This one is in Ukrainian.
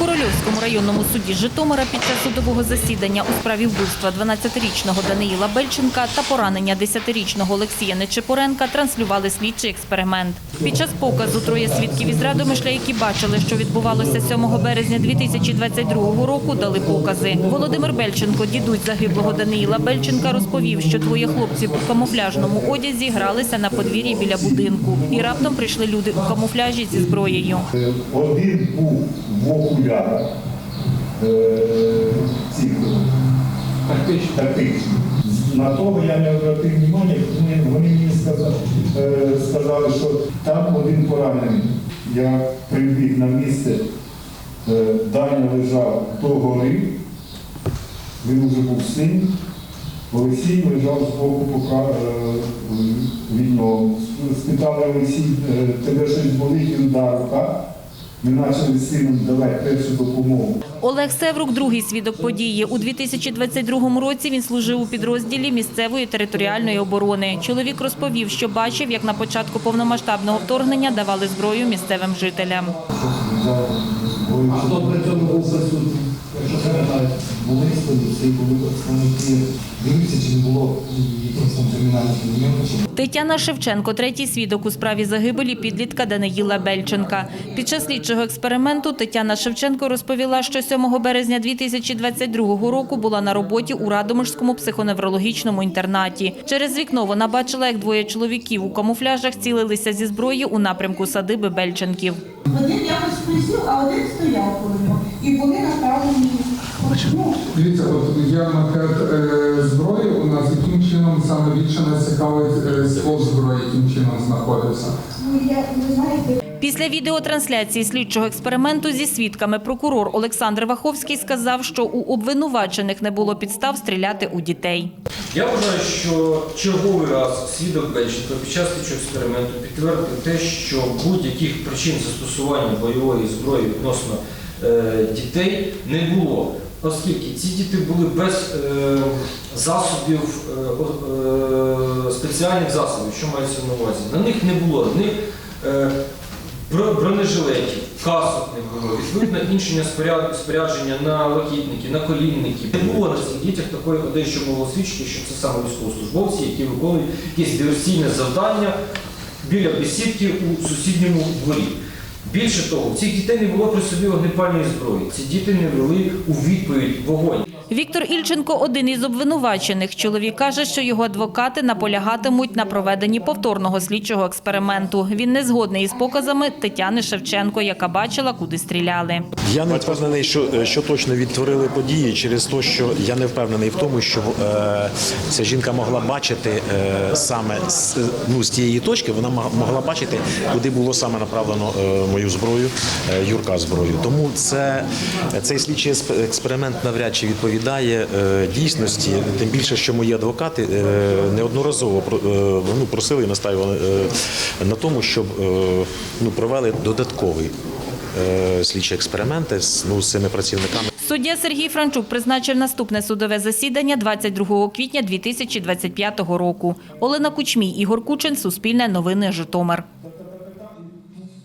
У районному суді Житомира під час судового засідання у справі вбивства 12-річного Даниїла Бельченка та поранення 10-річного Олексія Нечепоренка транслювали слідчий експеримент. Під час показу троє свідків із Радомишля, які бачили, що відбувалося 7 березня 2022 року, дали покази. Володимир Бельченко, дідусь загиблого Даниїла Бельченка, розповів, що двоє хлопців у камуфляжному одязі гралися на подвір'ї біля будинку. І раптом прийшли люди у камуфляжі зі зброєю. Один був в окулярах е, цих тактичних. На того я не обратив увагу, вони, вони мені сказали, е, сказали, що там один поранений. Я прибіг на місце, е, Даня лежав до гори, він вже був син. Олексій лежав з боку пока, е, від нього. Спитали Олексій, е, тебе щось болить, він дав рука. Ми почали з давати першу допомогу. Олег Севрук, другий свідок події. У 2022 році він служив у підрозділі місцевої територіальної оборони. Чоловік розповів, що бачив, як на початку повномасштабного вторгнення давали зброю місцевим жителям. А хто при цьому був були були представники. Дивіться, чи не було якихось кримінальних елементів. Тетяна Шевченко, третій свідок у справі загибелі підлітка Даниїла Бельченка. Під час слідчого експерименту Тетяна Шевченко розповіла, що 7 березня 2022 року була на роботі у Радомирському психоневрологічному інтернаті. Через вікно вона бачила, як двоє чоловіків у камуфляжах цілилися зі зброї у напрямку садиби Бельченків. Один якось присів, а один стояв коло нього. І були направлені. Ну, Дивіться, от є макет е, зброї у нас, яким чином саме більше нас цікавить е, склад зброї, яким чином знаходиться. ну, Після відеотрансляції слідчого експерименту зі свідками прокурор Олександр Ваховський сказав, що у обвинувачених не було підстав стріляти у дітей. Я вважаю, що черговий раз свідок Бельченко під час слідчого експерименту підтвердив те, що будь-яких причин застосування бойової зброї відносно е, дітей не було, оскільки ці діти були без е, засобів, е, е, спеціальних засобів, що мається на увазі. На них не було в е, бронежилетів, касок не було, відповідно іншення спорядження на лакітники, на колінники. Не було на цих дітях такої одежі, що могло свідчити, що це саме військовослужбовці, які виконують якесь диверсійне завдання біля бесідки у сусідньому дворі. Більше того, цих дітей не було при собі вогнепальної зброї. Ці діти не вели у відповідь вогонь. Віктор Ільченко – один із обвинувачених. Чоловік каже, що його адвокати наполягатимуть на проведенні повторного слідчого експерименту. Він не згодний із показами Тетяни Шевченко, яка бачила, куди стріляли. Я не впевнений, що, е, що точно відтворили події через те, що я не впевнений в тому, що е, ця жінка могла бачити е, саме з, ну, з тієї точки, вона могла бачити, куди було саме направлено е, мою зброю, е, Юрка зброю. Тому це, цей слідчий експеримент навряд чи відповідає е, дійсності, тим більше, що мої адвокати е, неодноразово е, ну, просили і настаювали на тому, щоб ну, провели додатковий е, слідчі експерименти з, ну, з цими працівниками. Суддя Сергій Франчук призначив наступне судове засідання 22 квітня 2025 року. Олена Кучмій, Ігор Кучин, Суспільне новини, Житомир.